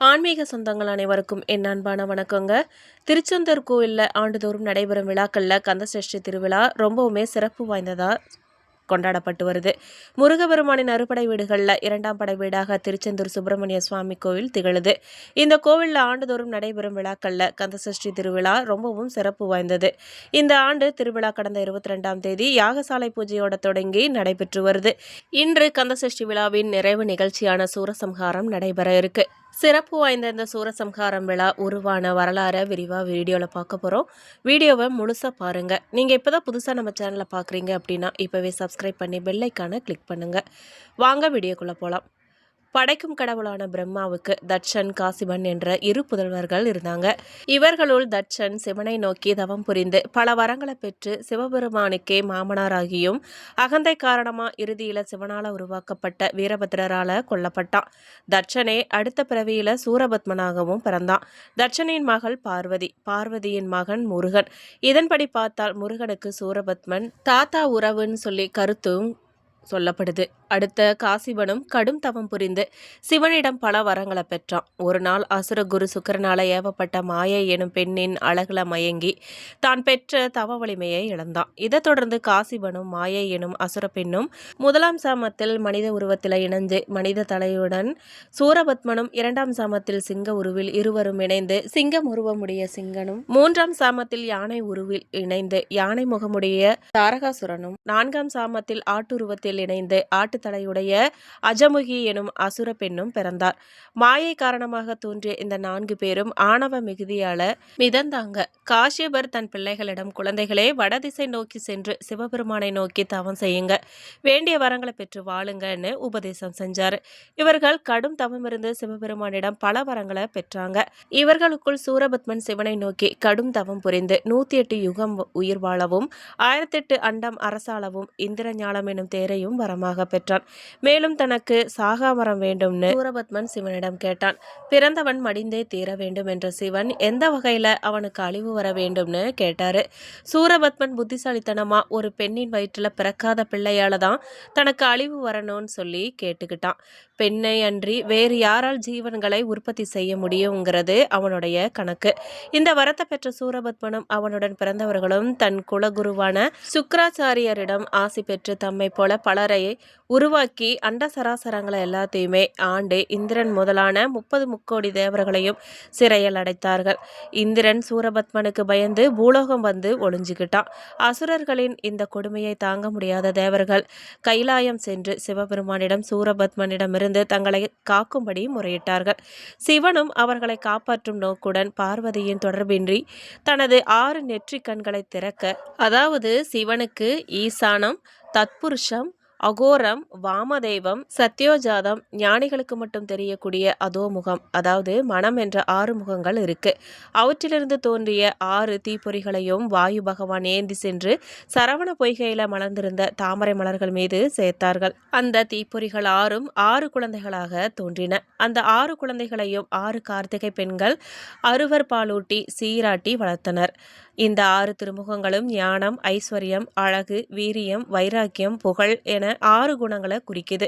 ஆன்மீக சொந்தங்கள் அனைவருக்கும் என் அன்பான வணக்கங்க. திருச்செந்தூர் கோயிலில் ஆண்டுதோறும் நடைபெறும் விழாக்களில் கந்தசஷ்டி திருவிழா ரொம்பவுமே சிறப்பு வாய்ந்ததாக கொண்டாடப்பட்டு வருது. முருகபெருமானின் அறுபடை வீடுகளில் இரண்டாம் படை வீடாக திருச்செந்தூர் சுப்பிரமணிய சுவாமி கோவில் திகழுது. இந்த கோவிலில் ஆண்டுதோறும் நடைபெறும் விழாக்களில் கந்தசஷ்டி திருவிழா ரொம்பவும் சிறப்பு வாய்ந்தது. இந்த ஆண்டு திருவிழா கடந்த இருபத்தி ரெண்டாம் தேதி யாகசாலை பூஜையோட தொடங்கி நடைபெற்று வருது. இன்று கந்தசஷ்டி விழாவின் நிறைவு நிகழ்ச்சியான சூரசம்ஹாரம் நடைபெற இருக்கு. சிறப்பு வாய்ந்த இந்த சூரசம்ஹாரம் விழா உருவான வரலாறை விரிவாக வீடியோவில் பார்க்க போகிறோம் வீடியோவை முழுசாக பாருங்கள் நீங்கள் இப்போ தான் புதுசாக நம்ம சேனலை பார்க்குறீங்க அப்படின்னா இப்போவே சப்ஸ்கிரைப் பண்ணி பெல்லைக்கான கிளிக் பண்ணுங்கள் வாங்க வீடியோக்குள்ளே போகலாம் படைக்கும் கடவுளான பிரம்மாவுக்கு தட்சன் காசிபன் என்ற இரு புதல்வர்கள் இருந்தாங்க. இவர்களுள் தட்சன் சிவனை நோக்கி தவம் புரிந்து பல வரங்களை பெற்று சிவபெருமானுக்கே மாமனாராகியும் அகந்தை காரணமா இறுதியில சிவனால உருவாக்கப்பட்ட வீரபத்ரரால கொல்லப்பட்டான். தட்சனே அடுத்த பிறவியில சூரபத்மனாகவும் பிறந்தான். தட்சனின் மகள் பார்வதி பார்வதியின் மகன் முருகன். இதன்படி பார்த்தால் முருகனுக்கு சூரபத்மன் தாத்தா உறவுன்னு சொல்லி கருத்தும் சொல்லப்படுது. அடுத்த காசிபனும் கடும் தவம் புரிந்து சிவனிடம் பல வரங்களை பெற்றான். ஒரு நாள் அசுர குரு சுக்கரனால ஏவப்பட்ட மாயை எனும் பெண்ணின் அழகுல மயங்கி தான் பெற்ற தவ வலிமையை இழந்தான். இதைத் தொடர்ந்து காசிபனும் மாயை எனும் அசுர பெண்ணும் முதலாம் சாமத்தில் மனித உருவத்தில் இணைந்து மனித தலையுடன் சூரபத்மனும் இரண்டாம் சாமத்தில் சிங்க உருவில் இருவரும் இணைந்து சிங்கம் உருவமுடைய சிங்கனும் மூன்றாம் சாமத்தில் யானை உருவில் இணைந்து யானை முகமுடைய தாரகாசுரனும் நான்காம் சாமத்தில் ஆட்டுருவத்தில் இணைந்து ஆட்டுத்தலையுடைய அஜமுகி எனும் அசுர பெண்ணும் பிறந்தார். மாயை காரணமாக தோன்றிய இந்த நான்கு பேரும் ஆணவ மிகுதியால மிதந்தாங்க. காஷ்யபர் தன் பிள்ளைகளிடம் குழந்தைகளே வடதிசை நோக்கி சென்று சிவபெருமானை நோக்கி தவம் செய்யுங்க. வேண்டிய வரங்களை பெற்று வாழுங்கன்னு உபதேசம் செஞ்சார். இவர்கள் கடும் தவம் இருந்து சிவபெருமானிடம் பல வரங்களை பெற்றாங்க. இவர்களுக்குள் சூரபத்மன் சிவனை நோக்கி கடும் தவம் புரிந்து நூத்தி எட்டு யுகம் உயிர் வாழவும் ஆயிரத்தெட்டு அண்டம் அரசாளவும் இந்திர ஞானம் எனும் தேரை அதையும் வரமாக பெற்றான். மேலும் தனக்கு சாகாமரம் வேண்டும்னு சூரபத்மன் சிவனிடம் கேட்டான். பிறந்தவன் மடிந்தே தீர வேண்டும் என்ற சிவன் எந்த வகையில அவனுக்கு அழிவு வர வேண்டும்னு கேட்டாரு. சூரபத்மன் புத்திசாலித்தனமா ஒரு பெண்ணின் வயிற்றுல பிறக்காத பிள்ளையால தான் தனக்கு அழிவு வரணும்னு சொல்லி கேட்டுக்கிட்டான். பெண்ணை அன்றி வேறு யாரால் ஜீவன்களை உற்பத்தி செய்ய முடியுங்கிறது அவனுடைய கணக்கு. இந்த வரத்தை பெற்ற சூரபத்மனும் அவனுடன் பிறந்தவர்களும் தன் குலகுருவான சுக்கராச்சாரியரிடம் ஆசி பெற்று தம்மை போல பலரையை உருவாக்கி அண்ட சராசரங்களை எல்லாத்தையுமே ஆண்டு இந்திரன் முதலான முப்பது முக்கோடி தேவர்களையும் சிறையில் அடைத்தார்கள். இந்திரன் சூரபத்மனுக்கு பயந்து பூலோகம் வந்து ஒளிஞ்சுக்கிட்டான் அசுரர்களின் இந்த கொடுமையை தாங்க முடியாத தேவர்கள் கைலாயம் சென்று சிவபெருமானிடம் சூரபத்மனிடமிருந்து தங்களை காக்கும்படி முறையிட்டார்கள். சிவனும் அவர்களை காப்பாற்றும் நோக்குடன் பார்வதியின் தொடர்பின்றி தனது ஆறு நெற்றிக் கண்களை திறக்க அதாவது சிவனுக்கு ஈசானம் தத்புருஷம் அகோரம் வாமதெய்வம் சத்யோஜாதம் ஞானிகளுக்கு மட்டும் தெரியக்கூடிய அதோமுகம் அதாவது மனம் என்ற ஆறு முகங்கள் இருக்கு. அவற்றிலிருந்து தோன்றிய ஆறு தீப்பொறிகளையும் வாயு பகவான் ஏந்தி சென்று சரவண பொய்கையில மலர்ந்திருந்த தாமரை மலர்கள் மீது சேர்த்தார்கள். அந்த தீப்பொறிகள் ஆறும் ஆறு குழந்தைகளாக தோன்றின. அந்த ஆறு குழந்தைகளையும் ஆறு கார்த்திகை பெண்கள் அறுவர் பாலூட்டி சீராட்டி வளர்த்தனர். இந்த ஆறு திருமுகங்களும் ஞானம் ஐஸ்வர்யம் அழகு வீரியம் வைராக்கியம் புகழ் என ஆறு குணங்களை குறிக்குது.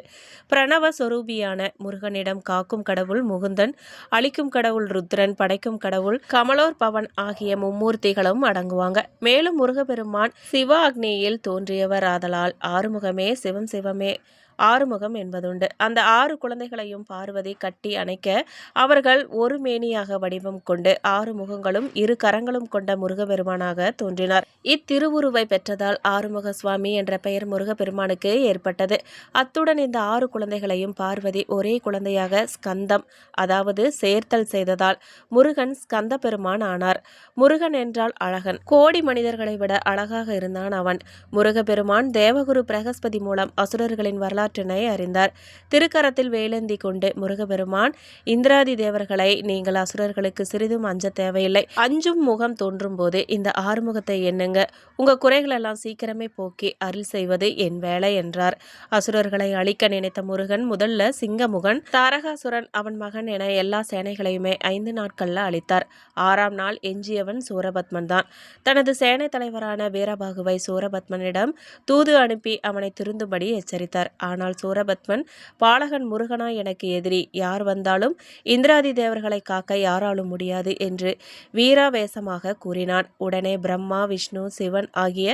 பிரணவ சொரூபியான முருகனிடம் காக்கும் கடவுள் முகுந்தன் அழிக்கும் கடவுள் ருத்ரன் படைக்கும் கடவுள் கமலோர் பவன் ஆகிய மும்மூர்த்திகளும் அடங்குவாங்க. மேலும் முருகப்பெருமான் சிவ அக்னியில் தோன்றியவர் ஆதலால் ஆறுமுகமே சிவம் சிவமே. ஆறுமுகம் என்பதுண்டு. அந்த ஆறு குழந்தைகளையும் பார்வதி கட்டி அணைக்க அவர்கள் ஒரு மேனியாக வடிவம் கொண்டு ஆறு முகங்களும் இரு கரங்களும் கொண்ட முருகபெருமானாக தோன்றினார். இத்திருவுருவை பெற்றதால் ஆறுமுக சுவாமி என்ற பெயர் முருகப்பெருமானுக்கு ஏற்பட்டது. அத்துடன் இந்த ஆறு குழந்தைகளையும் பார்வதி ஒரே குழந்தையாக ஸ்கந்தம் அதாவது சேர்த்தல் செய்ததால் முருகன் ஸ்கந்த பெருமான் ஆனார். முருகன் என்றால் அழகன். கோடி மனிதர்களை விட அழகாக இருந்தான் அவன். முருகப்பெருமான் தேவகுரு பிரகஸ்பதி மூலம் அசுரர்களின் வரலாற்று வரலாற்றினை அறிந்தார். திருக்கரத்தில் வேலந்தி கொண்டு முருகபெருமான் இந்திராதி தேவர்களை நீங்கள் அசுரர்களுக்கு சிறிதும் அஞ்ச தேவையில்லை. அஞ்சும் முகம் தோன்றும் போது இந்த ஆறுமுகத்தை எண்ணுங்க. உங்க குறைகள் எல்லாம் சீக்கிரமே போக்கி அருள் செய்வது என் வேலை என்றார். அசுரர்களை அழிக்க நினைத்த முருகன் முதல்ல சிங்கமுகன் தாரகாசுரன் அவன் மகன் என எல்லா சேனைகளையுமே ஐந்து நாட்கள்ல அளித்தார் ஆறாம் நாள் எஞ்சியவன் சூரபத்மன் தான். தனது சேனை தலைவரான வீரபாகுவை சூரபத்மனிடம் தூது அனுப்பி அவனை திருந்தும்படி எச்சரித்தார். ஆனால் ஆனால் சூரபத்மன் பாலகன் முருகனா எனக்கு எதிரி. யார் வந்தாலும் இந்திராதி தேவர்களை காக்க யாராலும் முடியாது என்று வீராவேசமாக கூறினான். உடனே பிரம்மா விஷ்ணு சிவன் ஆகிய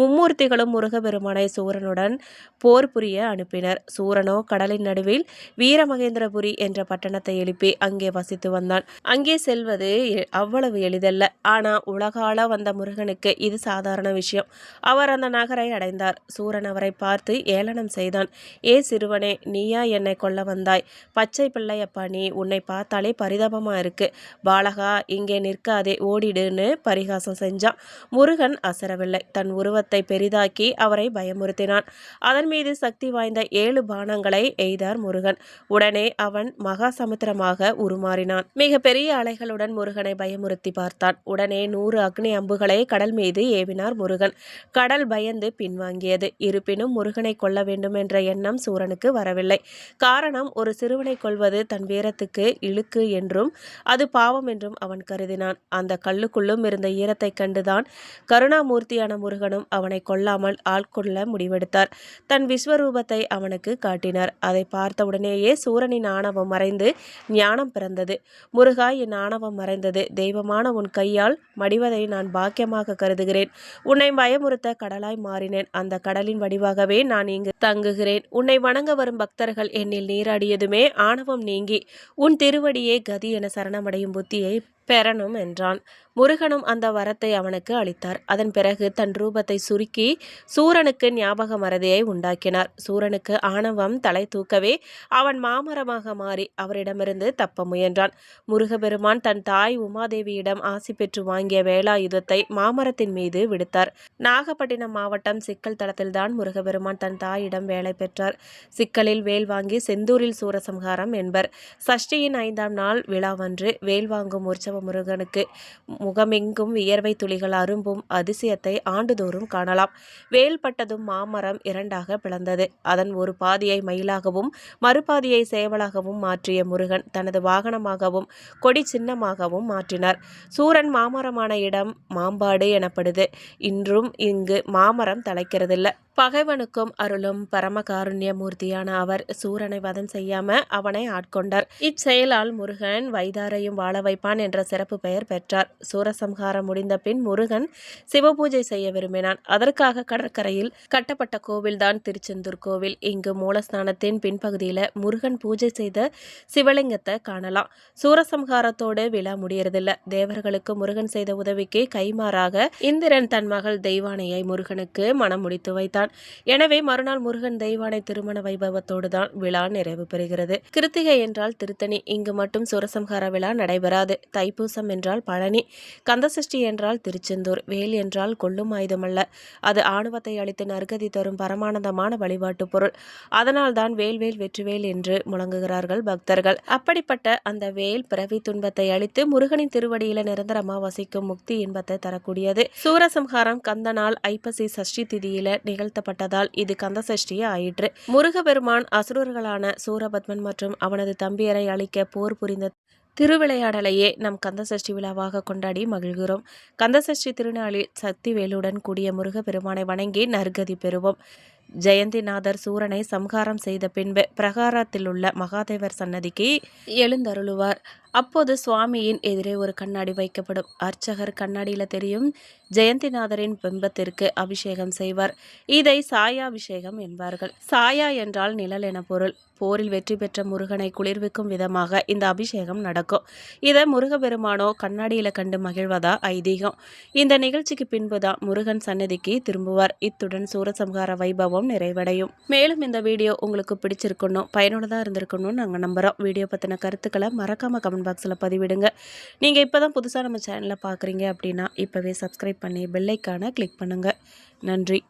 மும்மூர்த்திகளும் முருகபெருமானை சூரனுடன் போர் புரிய அனுப்பினர். சூரனோ கடலின் நடுவில் வீரமகேந்திரபுரி என்ற பட்டணத்தை எழுப்பி அங்கே வசித்து வந்தான். அங்கே செல்வது அவ்வளவு எளிதல்ல. ஆனா உலகால வந்த முருகனுக்கு இது சாதாரண விஷயம். அவர் அந்த நகரை அடைந்தார். சூரன் அவரை பார்த்து ஏளனம் செய்தான். ஏ சிறுவனே நீயா என்னை கொல்ல வந்தாய். பச்சை பிள்ளையப்பா நீ உன்னை பார்த்தாலே பரிதாபமாக இருக்கு. பாலகா இங்கே நிற்காதே ஓடிடுன்னு பரிகாசம் செஞ்சான். முருகன் அசரவில்லை. தன் உருவத்தை பெரிதாக்கி அவரை பயமுறுத்தினான். அதன் மீது சக்தி வாய்ந்த ஏழு பானங்களை எய்தார் முருகன். உடனே அவன் மகா சமுத்திரமாக உருமாறினான். மிக பெரிய அலைகளுடன் முருகனை பயமுறுத்தி பார்த்தான். உடனே நூறு அக்னி அம்புகளை கடல் மீது ஏவினார் முருகன். கடல் பயந்து பின்வாங்கியது. இருப்பினும் முருகனை கொல்ல வேண்டும் என்ற எண்ணம் சூரனுக்கு வரவில்லை. காரணம் ஒரு சிறுவனை கொள்வது தன் வீரத்துக்கு இழுக்கு என்றும் அது பாவம் என்றும் அவன் கருதினான். அந்த கல்லுக்குள்ளும் இருந்த ஈரத்தைக் கண்டுதான் கருணாமூர்த்தியான முருகனும் அவனை கொல்லாமல் ஆட்கொள்ள முடிவெடுத்தார். தன் விஸ்வரூபத்தை அவனுக்கு காட்டினார். அதை பார்த்தவுடனேயே சூரனின் ஆணவம் மறைந்து ஞானம் பிறந்தது. முருகா என் ஆணவம் மறைந்தது. தெய்வமான உன் கையால் மடிவதை நான் பாக்கியமாக கருதுகிறேன். உன்னை பயமுறுத்த கடலாய் மாறினேன். அந்த கடலின் வடிவாகவே நான் இங்கு தங்குகிறேன். உன்னை வணங்க வரும் பக்தர்கள் என்னில் நீராடியதுமே ஆணவம் நீங்கி உன் திருவடியே கதி என சரணமடையும் புத்தியை பெறணும் என்றான். முருகனும் அந்த வரத்தை அவனுக்கு அளித்தார். அதன் பிறகு தன் ரூபத்தை சுருக்கி சூரனுக்கு ஞாபக மறதியை உண்டாக்கினார். சூரனுக்கு ஆணவம் தலை தூக்கவே அவன் மாமரமாக மாறி அவரிடமிருந்து தப்ப முயன்றான். முருகபெருமான் தன் தாய் உமாதேவியிடம் ஆசி பெற்று வாங்கிய வேலாயுதத்தை மாமரத்தின் மீது விடுத்தார். நாகப்பட்டினம் மாவட்டம் சிக்கல் தளத்தில்தான் முருகபெருமான் தன் தாயிடம் வேலை பெற்றார். சிக்கலில் வேல் வாங்கி செந்தூரில் சூரசம்ஹாரம் என்பர். சஷ்டியின் ஐந்தாம் நாள் விழாவன்று வேல் வாங்கும் உற்சவ முருகனுக்கு முகமெங்கும் வியர்வை துளிகள் அரும்பும் அதிசயத்தை ஆண்டுதோறும் காணலாம். வேல்பட்டதும் மாமரம் இரண்டாக பிளந்தது. அதன் ஒரு பாதியை மயிலாகவும் மறுபாதியை சேவலாகவும் மாற்றிய முருகன் தனது வாகனமாகவும் கொடி சின்னமாகவும் மாற்றினார். சூரன் மாமரமான இடம் மாம்பாடு எனப்படுது. இன்றும் இங்கு மாமரம் தலைக்கிறதில்லை. பகைவனுக்கும் அருளும் பரமகாருண்ய மூர்த்தியான அவர் சூரனை வதம் செய்யாம அவனை ஆட்கொண்டார். இச்செயலால் முருகன் வைதாரையும் வாழ வைப்பான் என்ற சிறப்பு பெயர் பெற்றார். சூரசம்ஹாரம் முடிந்த பின் முருகன் சிவபூஜை செய்ய விரும்பினான். அதற்காக கடற்கரையில் கட்டப்பட்ட கோவில்தான் திருச்செந்தூர் கோவில். இங்கு மூலஸ்தானத்தின் பின்பகுதியில முருகன் பூஜை செய்த சிவலிங்கத்தை காணலாம். சூரசம்ஹாரத்தோடு விழா முடியறதில்ல. தேவர்களுக்கு முருகன் செய்த உதவிக்கு கைமாறாக இந்திரன் தன் மகள் தெய்வானையை முருகனுக்கு மனம் முடித்து தான் எனவே மறுநாள் முருகன் தெய்வானை திருமண வைபவத்தோடு தான் விழா நிறைவு பெறுகிறது. கிருத்திகை என்றால் திருத்தணி. இங்கு மட்டும் சூரசம்ஹார விழா நடைபெறாது. தைப்பூசம் என்றால் பழனி. கந்தசஷ்டி என்றால் திருச்செந்தூர். வேல் என்றால் கொல்லும் ஆயுதமல்ல அது ஆணவத்தை அளித்து நற்கதி தரும் பரமானந்தமான வழிபாட்டு பொருள். அதனால் தான் வேல்வேல் வெற்றிவேல் என்று முழங்குகிறார்கள் பக்தர்கள். அப்படிப்பட்ட அந்த வேல் பிறவி துன்பத்தை அளித்து முருகனின் திருவடியில நிரந்தரமா வசிக்கும் முக்தி இன்பத்தை தரக்கூடியது. சூரசம்ஹாரம் கந்தனால் ஐப்பசி சஷ்டி திதியில நிகழ்த்தப்பட்டதால் இது கந்த சஷ்டியே ஆயிற்று. முருகபெருமான் அசுரர்களான சூரபத்மன் மற்றும் அவனது தம்பியரை அழிக்க போர் புரிந்த திருவிளையாடலையே நம் கந்தசஷ்டி விழாவாக கொண்டாடி மகிழ்கிறோம். கந்தசஷ்டி திருநாளில் சக்தி வேலுடன் கூடிய முருகப்பெருமானை வணங்கி நற்கதி பெறுவோம். ஜெயந்திநாதர் சூரனை சம்ஹாரம் செய்த பின்பு பிரகாரத்திலுள்ள மகாதேவர் சன்னதிக்கு எழுந்தருளுவார். அப்போது சுவாமியின் எதிரே ஒரு கண்ணாடி வைக்கப்படும். அர்ச்சகர் கண்ணாடியில் தெரியும் ஜெயந்திநாதரின் பிம்பத்திற்கு அபிஷேகம் செய்வார். இதை சாயாபிஷேகம் என்பார்கள். சாயா என்றால் நிழல் என பொருள். போரில் வெற்றி பெற்ற முருகனை குளிர்விக்கும் விதமாக இந்த அபிஷேகம் நடக்கும். இதை முருகபெருமானோ கண்ணாடியில் கண்டு மகிழ்வதா ஐதீகம். இந்த நிகழ்ச்சிக்கு பின்புதான் முருகன் சன்னதிக்கு திரும்புவார். இத்துடன் சூரசம்ஹார வைபவம் நிறைவடையும். மேலும் இந்த வீடியோ உங்களுக்கு பிடிச்சிருக்கணும் பயனுள்ளதாக இருந்திருக்கணும்னு நாங்கள் நம்புகிறோம் வீடியோ பற்றின கருத்துக்களை மறக்காமல் கமெண்ட் பாக்ஸில் பதிவிடுங்க. நீங்கள் இப்போ தான் புதுசாக நம்ம சேனலை பார்க்குறீங்க அப்படின்னா இப்போவே சப்ஸ்கிரைப் பண்ணி பெல்லைக்கான கிளிக் பண்ணுங்கள் நன்றி.